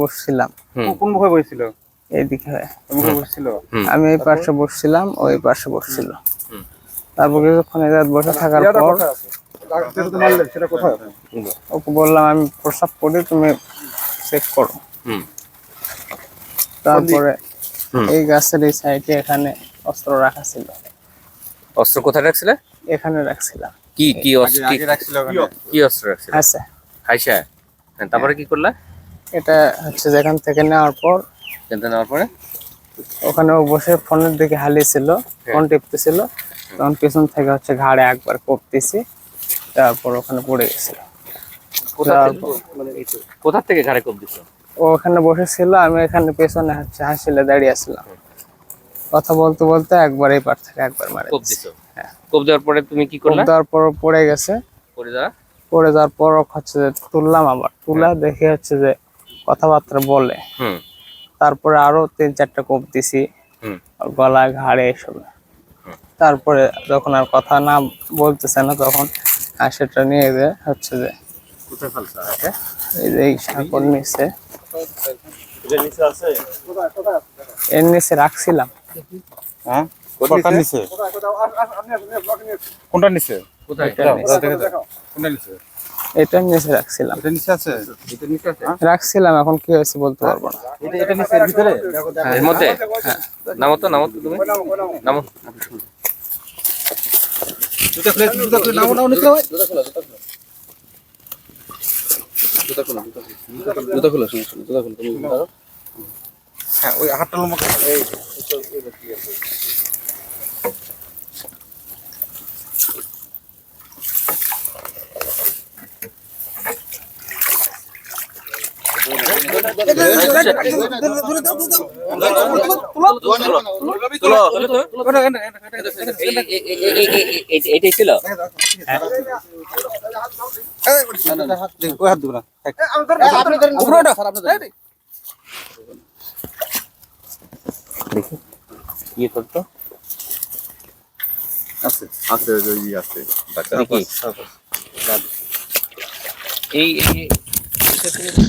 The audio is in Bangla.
বসছিলাম। কোন মুখে বসছিল? এইদিকে হয়ে। মুখে বসছিল? আমি এই পাশে বসছিলাম ওই পাশে বসছিল। তারপর কিছুক্ষণ এদের বসে থাকার পর? ওকে বললাম আমি প্রসাব করি তুমি চেক করো। তারপরে এই গাছের এই সাইডে এখানে অস্ত্র রাখা ছিল। অস্ত্র কোথায় রাখছিলে? এখানে রাখছিলাম। কি কি অস্ত্র কি- কি অস্ত্র রাখছিলে? আচ্ছা হাইসা। হ্যাঁ, তারপরে কি করলা? এটা হচ্ছে যেখান থেকে নেওয়ার পর নেওয়ার পরে? ওখানে ও বসে ফোনের দিকে হালিয়েছিল ফোন টিপতেছিল তখন পিছন থেকে হচ্ছে ঘাড়ে একবার কপতেছি তারপর ওখানে পড়ে গেছিল। কোথা থেকে কোথা ঘাড়ে কোপ দিছো ও ওখানে বসেছিল আমি এখানে পেছনে হচ্ছে হাসিলে দাঁড়িয়ে আসলাম কথা বলতে বলতে একবার এই পার থেকে একবার মারে কোপ দিছো? হ্যাঁ। কোপ দেওয়ার পরে তুমি কি করলা? কোপ দেওয়ার পর পড়ে গেছে। পরে যাওয়া? পড়ে যাওয়ার পর হচ্ছে যে তুললাম আবার তুলা দেখে হচ্ছে যে কথাবার্তা বলে। হুম। তারপরে আরও তিন চারটা কোপ দিছি। গলায় ঘাড়ে এসব। তারপরে যখন আর কথা না বলতেছে না তখন সেটা নিয়ে যে হচ্ছে যে কোথায় এই যে সাঁকর নিচে। এর নিচে রাখছিলাম। হ্যাঁ? কোনটা নিচে? কোনটা নিচে? এটার নিচে রাখছিলাম। এটা নিচে আছে? এটা নিচে আছে রাখছিলাম এখন কি হয়েছে বলতে পারব না। এটা- এটা নিচে, এর ভিতরে? এর মধ্যে? নামো তো নামো তো তুমি। নামো। জুতা খুলে, জুতা খুলে, নাও, নাও, নিচে, ওই। হ্যাঁ, ওই হাতটা লম্বা। এই, এটাই ছিল হাত দিবো না। উপরে ওঠো। এই, দেখি কি করতো আছে, আছে, ওই আছে। দেখি এই এই-